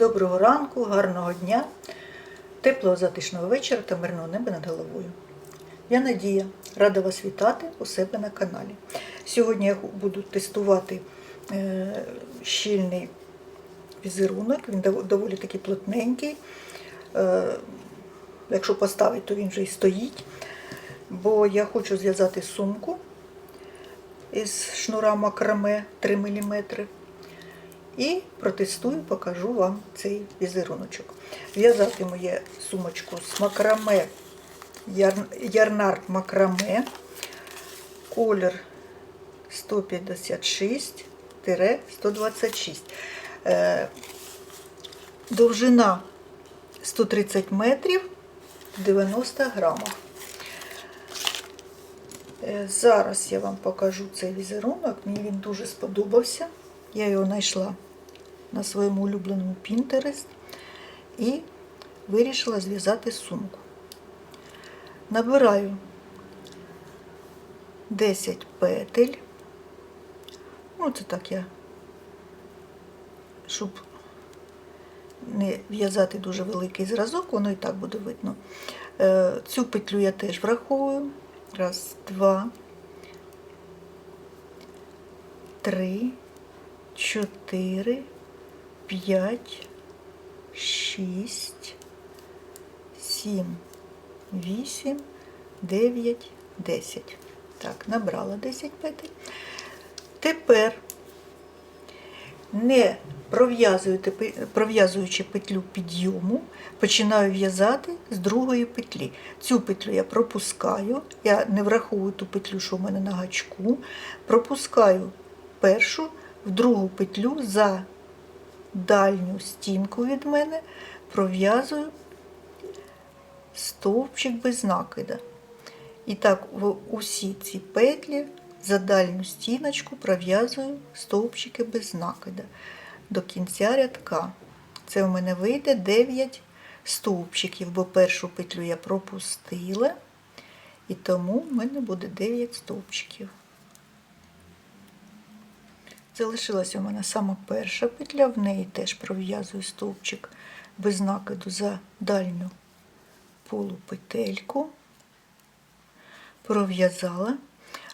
Доброго ранку, гарного дня, теплого затишного вечора та мирного неба над головою. Я Надія, рада вас вітати у себе на каналі. Сьогодні я буду тестувати е, щільний візерунок, він доволі таки плотненький. Е, якщо поставити, то він вже і стоїть. Бо я хочу зв'язати сумку із шнура макраме 3 мм. І протестую, покажу вам цей візеруночок. В'язатиму я сумочку з макраме, яр- ярнард макраме, колір 156-126. Е, Довжина 130 метрів 90 грамів. Е, Зараз я вам покажу цей візерунок. Мені він дуже сподобався. Я його знайшла на своєму улюбленому Pinterest і вирішила зв'язати сумку. Набираю 10 петель. Ну, це так я, щоб не в'язати дуже великий зразок, воно і так буде видно. Е, Цю петлю я теж враховую. Раз, два, три, чотири, п'ять, шість, сім, вісім, дев'ять, десять. Так, набрала 10 петель. Тепер не пров'язуючи петлю підйому, починаю в'язати з другої петлі. Цю петлю я пропускаю, я не враховую ту петлю, що в мене на гачку, пропускаю першу в другу петлю за дальню стінку від мене, пров'язую стовпчик без накида. І так в усі ці петлі за дальню стіночку пров'язую стовпчики без накида до кінця рядка. Це у мене вийде 9 стовпчиків, бо першу петлю я пропустила, і тому в мене буде 9 стовпчиків. Залишилася у мене сама перша петля, в неї теж пров'язую стовпчик без накиду за дальню полупетельку пров'язала,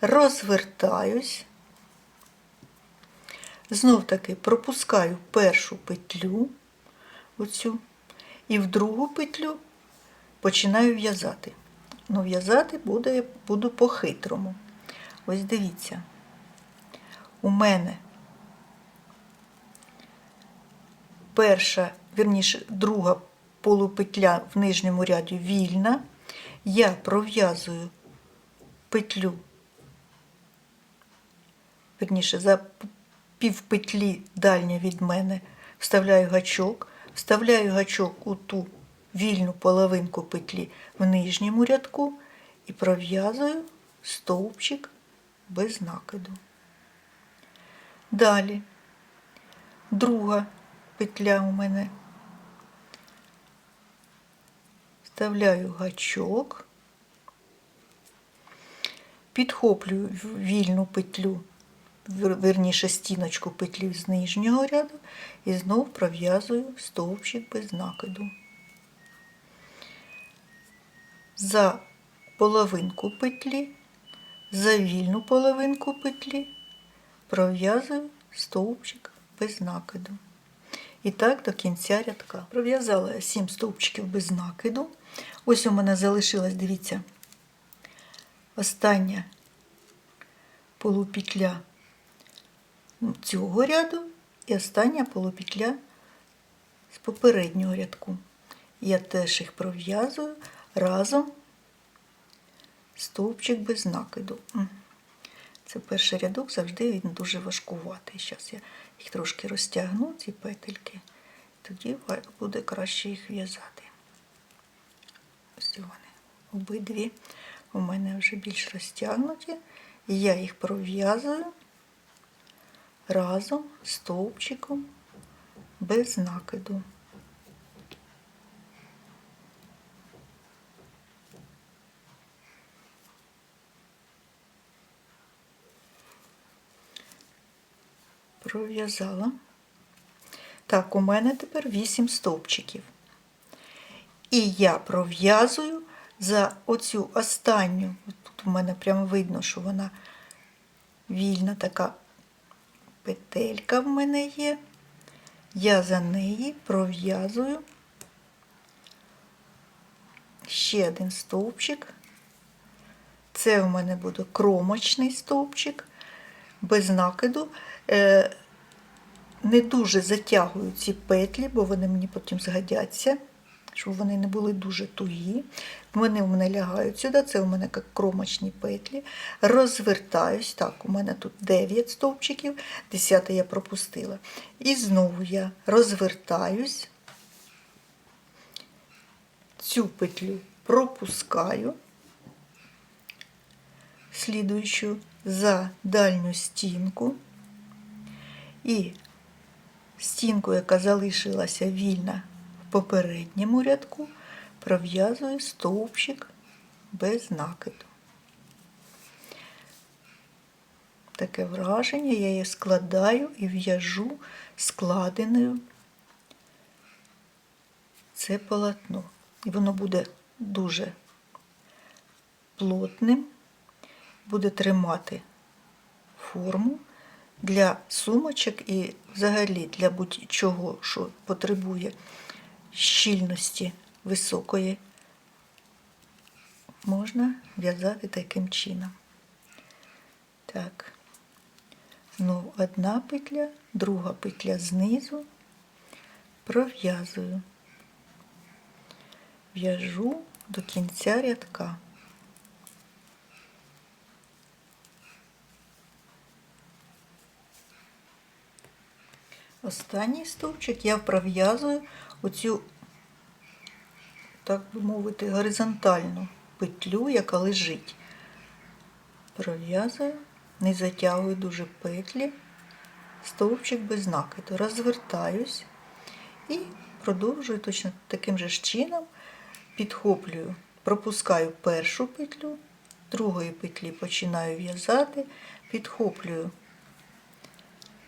розвертаюсь, знов таки пропускаю першу петлю, оцю, і в другу петлю починаю в'язати. Ну, в'язати буду, по-хитрому. Ось дивіться, у мене перша, вірніше, друга полупетля в нижньому ряді вільна. Я пров'язую петлю, верніше, за півпетлі дальня від мене вставляю гачок, вставляю гачок у ту вільну половинку петлі в нижньому рядку і пров'язую стовпчик без накиду. Далі друга петля у мене. Вставляю гачок, підхоплюю вільну петлю, верніше стіночку петлі з нижнього ряду і знов пров'язую стовпчик без накиду. За половинку петлі, за вільну половинку петлі пров'язую стовпчик без накиду. І так до кінця рядка. Пров'язала 7 стовпчиків без накиду. Ось у мене залишилась, дивіться, остання полупетля цього ряду і остання полупетля з попереднього рядку. Я теж їх пров'язую разом стовпчик без накиду. Це перший рядок, завжди він дуже важкуватий. Зараз я їх трошки розтягну, ці петельки, тоді буде краще їх в'язати. Ось вони обидві у мене вже більш розтягнуті. І я їх пров'язую разом стовпчиком без накиду. Пров'язала. Так, у мене тепер 8 стовпчиків. І я пров'язую за оцю останню. Тут у мене прямо видно, що вона вільна така петелька в мене є. Я за неї пров'язую ще один стовпчик. Це в мене буде кромочний стовпчик без накиду. Е, Не дуже затягую ці петлі, бо вони мені потім згодяться, щоб вони не були дуже тугі. Вони в мене лягають сюди, це у мене як кромочні петлі. Розвертаюсь, так, у мене тут 9 стовпчиків, 10 я пропустила. І знову я розвертаюсь, цю петлю пропускаю, слідуючу за дальню стінку. І стінку, яка залишилася вільна в попередньому рядку, пров'язую стовпчик без накиду. Таке враження, я її складаю і в'яжу складеною це полотно. І воно буде дуже плотним, буде тримати форму для сумочок і взагалі для будь-чого, що потребує щільності високої, можна в'язати таким чином. Так, знову одна петля, друга петля знизу, пров'язую, в'яжу до кінця рядка. Останній стовпчик я пров'язую оцю, так би мовити, горизонтальну петлю, яка лежить. Пров'язую, не затягую дуже петлі, стовпчик без накиду. Розвертаюсь і продовжую точно таким же чином, підхоплюю, пропускаю першу петлю, другої петлі починаю в'язати, підхоплюю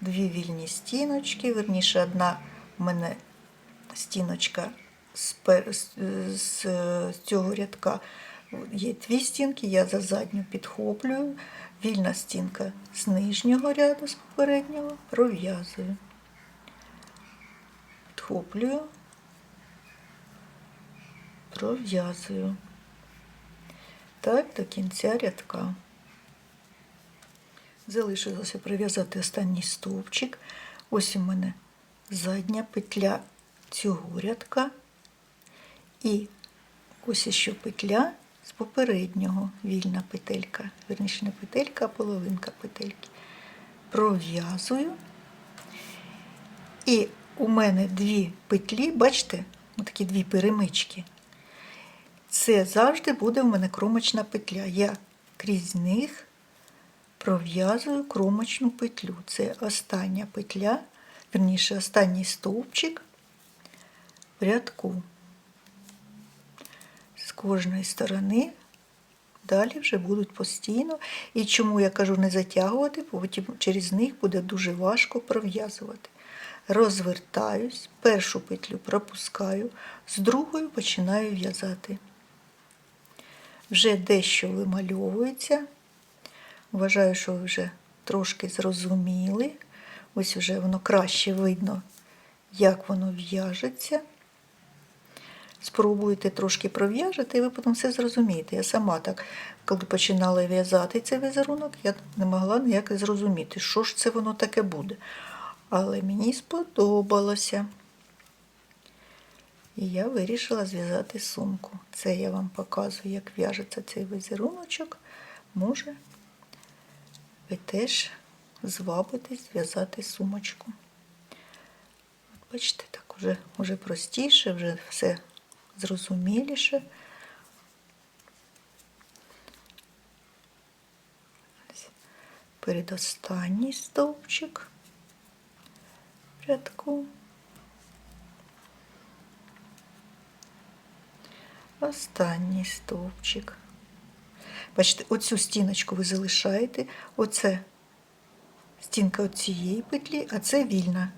дві вільні стіночки, верніше, одна в мене стіночка з, з, з, з цього рядка є дві стінки, я за задню підхоплюю, вільна стінка з нижнього ряду, з попереднього, пров'язую. Підхоплюю, пров'язую. Так, до кінця рядка. Залишилося прив'язати останній стовпчик. Ось у мене задня петля цього рядка. І ось ще петля з попереднього вільна петелька. Верніше не петелька, а половинка петельки. Пров'язую. І у мене дві петлі, бачите, такі дві перемички. Це завжди буде в мене кромочна петля. Я крізь них пров'язую кромочну петлю. Це остання петля, верніше, останній стовпчик в рядку. З кожної сторони далі вже будуть постійно. І чому я кажу не затягувати, бо через них буде дуже важко пров'язувати. Розвертаюсь, першу петлю пропускаю, з другою починаю в'язати. Вже дещо вимальовується. Вважаю, що ви вже трошки зрозуміли. Ось вже воно краще видно, як воно в'яжеться. Спробуйте трошки пров'яжете, і ви потім все зрозумієте. Я сама так, коли починала в'язати цей візерунок, я не могла ніяк зрозуміти, що ж це воно таке буде. Але мені сподобалося. І я вирішила зв'язати сумку. Це я вам показую, як в'яжеться цей візеруночок. Може, ви теж звабитесь зв'язати сумочку. От бачите, так уже, вже простіше, вже все зрозуміліше. Передостанній стовпчик рядку. Останній стовпчик. Бачите, оцю стіночку ви залишаєте, оце стінка цієї петлі, а це вільна.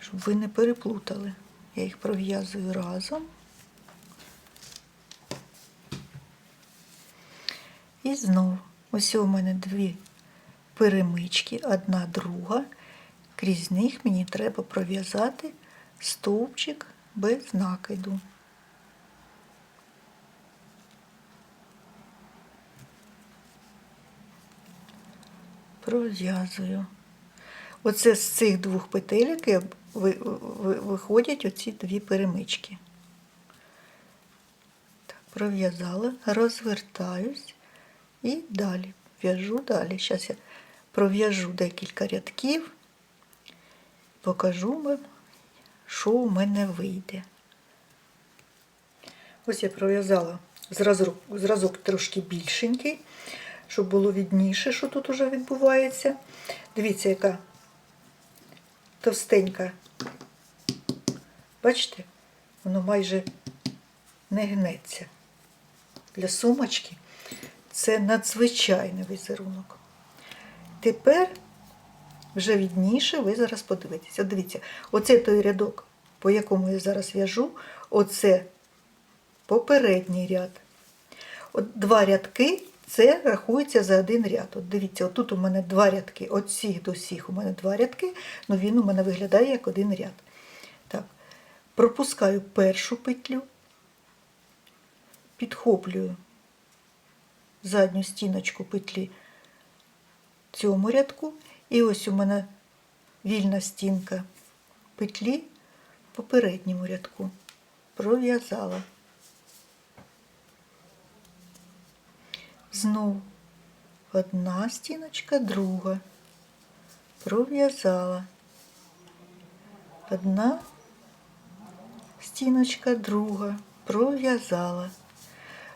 щоб ви не переплутали. Я їх пров'язую разом. І знову, ось у мене дві перемички, одна друга. Крізь них мені треба пров'язати стовпчик без накиду. Пров'язую. Оце з цих двох петелек виходять оці дві перемички. Пров'язала, розвертаюсь і далі. В'яжу далі. Зараз я пров'яжу декілька рядків, покажу вам, що у мене вийде. Ось я пров'язала зразок, зразок трошки більшенький, щоб було відніше, що тут уже відбувається. Дивіться, яка товстенька. Бачите, воно майже не гнеться. Для сумочки це надзвичайний візерунок. Тепер вже відніше ви зараз подивитеся. Дивіться, оце той рядок, по якому я зараз в'яжу, оце попередній ряд. От два рядки це рахується за один ряд. От дивіться, отут у мене два рядки. От всіх до всіх у мене два рядки, але він у мене виглядає як один ряд. Так, пропускаю першу петлю, підхоплюю задню стіночку петлі цьому рядку. І ось у мене вільна стінка петлі в попередньому рядку. Пров'язала. Знову одна стіночка, друга. Пров'язала. Одна стіночка, друга. Пров'язала.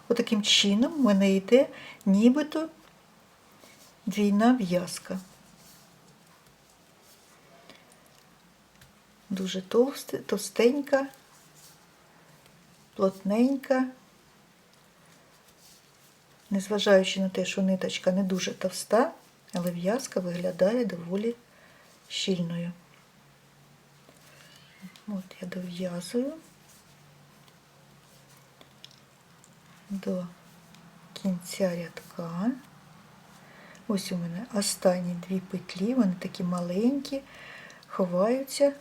Отаким чином в мене йде нібито двійна в'язка. Дуже товсте, товстенька, плотненька. Незважаючи на те, що ниточка не дуже товста, але в'язка виглядає доволі щільною. От я дов'язую до кінця рядка. Ось у мене останні дві петлі, вони такі маленькі, ховаються,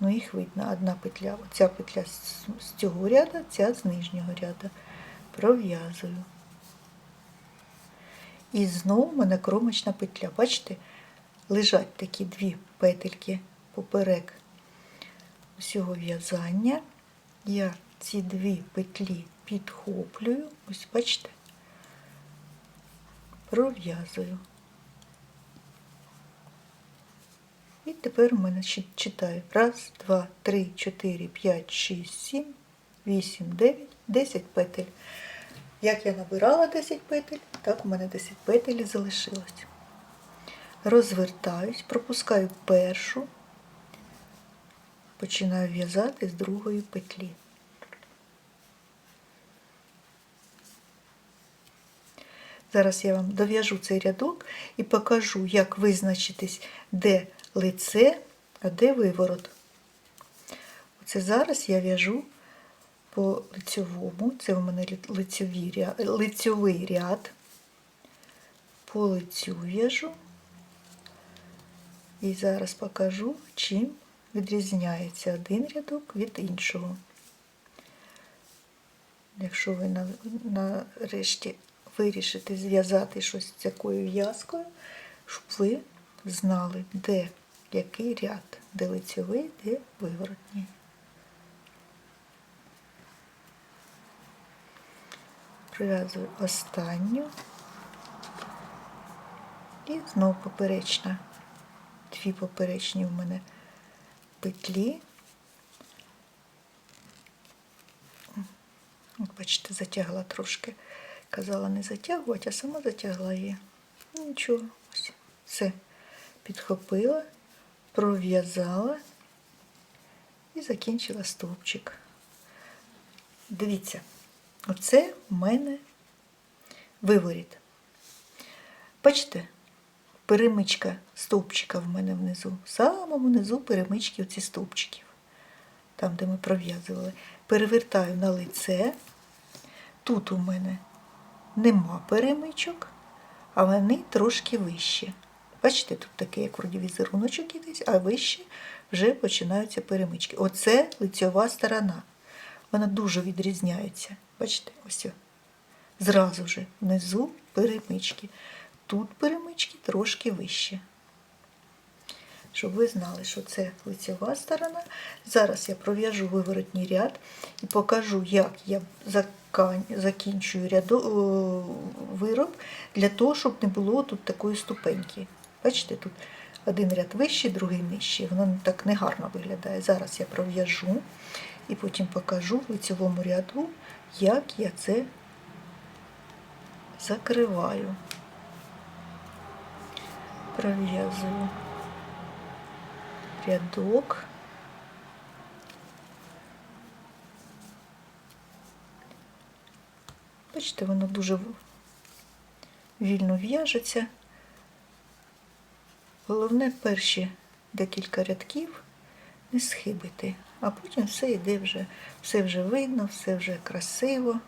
ну їх видно. Одна петля, ця петля з цього ряду, ця з нижнього ряду. Пров'язую. І знову в мене кромочна петля. Бачите, лежать такі дві петельки поперек усього в'язання. Я ці дві петлі підхоплюю, ось бачите, пров'язую. І тепер у мене читаю. Раз, два, три, чотири, п'ять, шість, сім, вісім, дев'ять, десять петель. Як я набирала 10 петель, так у мене 10 петель залишилось. Розвертаюсь, пропускаю першу, починаю в'язати з другої петлі. Зараз я вам дов'яжу цей рядок і покажу, як визначитись, де лице, а де виворот. Оце зараз я в'яжу по лицьовому, це у мене лицьовий ряд, лицьовий ряд, по лицю в'яжу. І зараз покажу, чим відрізняється один рядок від іншого. Якщо ви нарешті вирішите зв'язати щось з такою в'язкою, щоб ви знали, де який ряд, де лицьовий, де виворотній. Прив'язую останню і знову поперечна. Дві поперечні в мене петлі. Бачите, затягла трошки. Казала не затягувати, а сама затягла її. Ну, Нічого, ось все підхопила, пров'язала і закінчила стовпчик. Дивіться, оце в мене виворіт. Бачите, перемичка стовпчика в мене внизу. В самому внизу перемички оці стовпчиків. Там, де ми пров'язували. Перевертаю на лице. Тут у мене нема перемичок, а вони трошки вище. Бачите, тут такий, як вроді візеруночок якийсь, а вище вже починаються перемички. Оце лицьова сторона. Вона дуже відрізняється. Бачите, ось. Зразу вже внизу перемички. Тут перемички трошки вище. Щоб ви знали, що це лицьова сторона. Зараз я пров'яжу виворотній ряд і покажу, як я закінчую ряду, о, вироб для того, щоб не було тут такої ступеньки. Бачите, тут один ряд вищий, другий нижчий. Воно так негарно виглядає. Зараз я пров'яжу і потім покажу в лицьовому ряду, як я це закриваю. Пров'язую рядок. Бачите, воно дуже вільно в'яжеться. Головне перші декілька рядків не схибити, а потім все йде вже, все вже видно, все вже красиво.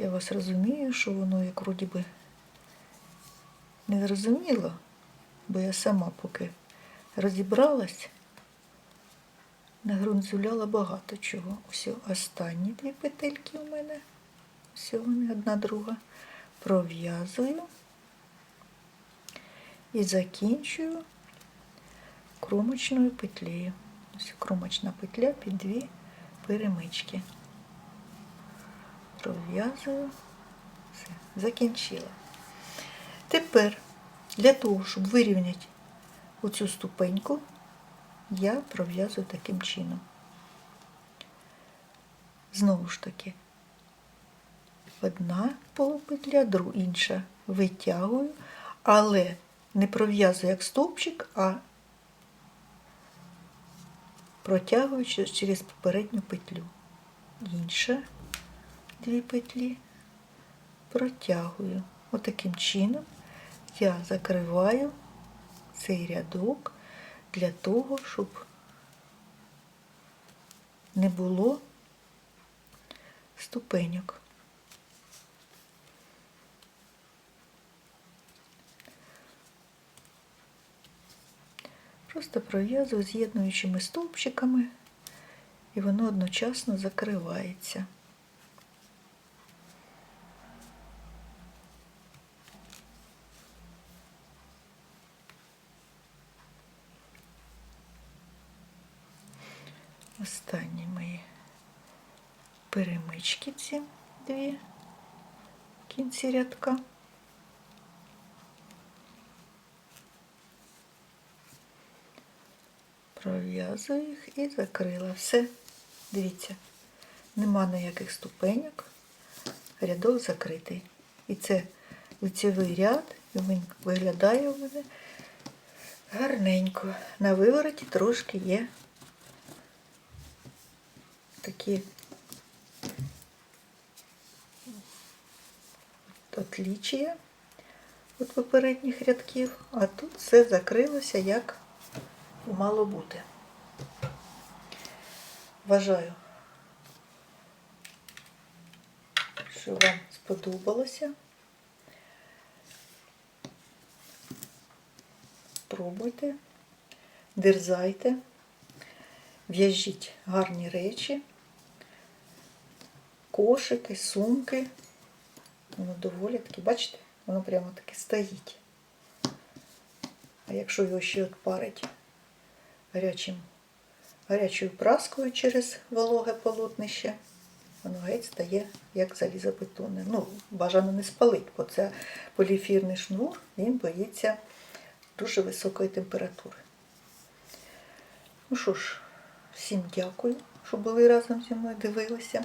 Я вас розумію, що воно як вроді би не зрозуміло, бо я сама поки розібралась, нагрунзуляла багато чого. Ось останні дві петельки у мене. Ось вони одна друга. Пров'язую і закінчую кромочною петлею. Ось кромочна петля під дві перемички. Пров'язую. Все, закінчила. Тепер для того, щоб вирівняти оцю ступеньку, я пров'язую таким чином. Знову ж таки, одна полупетля, друга інша витягую, але не пров'язую як стовпчик, а протягую через- через попередню петлю. Інша дві петлі протягую. Отаким чином я закриваю цей рядок для того, щоб не було ступеньок. Просто пров'язую з'єднуючими стовпчиками, і воно одночасно закривається. Останні мої перемички ці дві в кінці рядка. Пров'язую їх і закрила. Все, дивіться, нема ніяких ступеньок, рядок закритий. І це лицевий ряд, і він виглядає у мене гарненько. На вивороті трошки є такі отлічія від попередніх рядків, а тут все закрилося як мало бути. Вважаю, що вам сподобалося. Пробуйте, дерзайте, в'яжіть гарні речі, кошики, сумки. Воно доволі таки, бачите, воно прямо таки стоїть. А якщо його ще от парить гарячим, гарячою праскою через вологе полотнище, воно геть стає як залізобетонне. Ну, бажано не спалить, бо це поліефірний шнур, він боїться дуже високої температури. Ну що ж, всім дякую, що були разом зі мною, дивилися.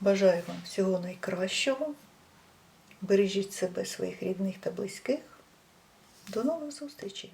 Бажаю вам всього найкращого. Бережіть себе, своїх рідних та близьких. До нових зустрічей!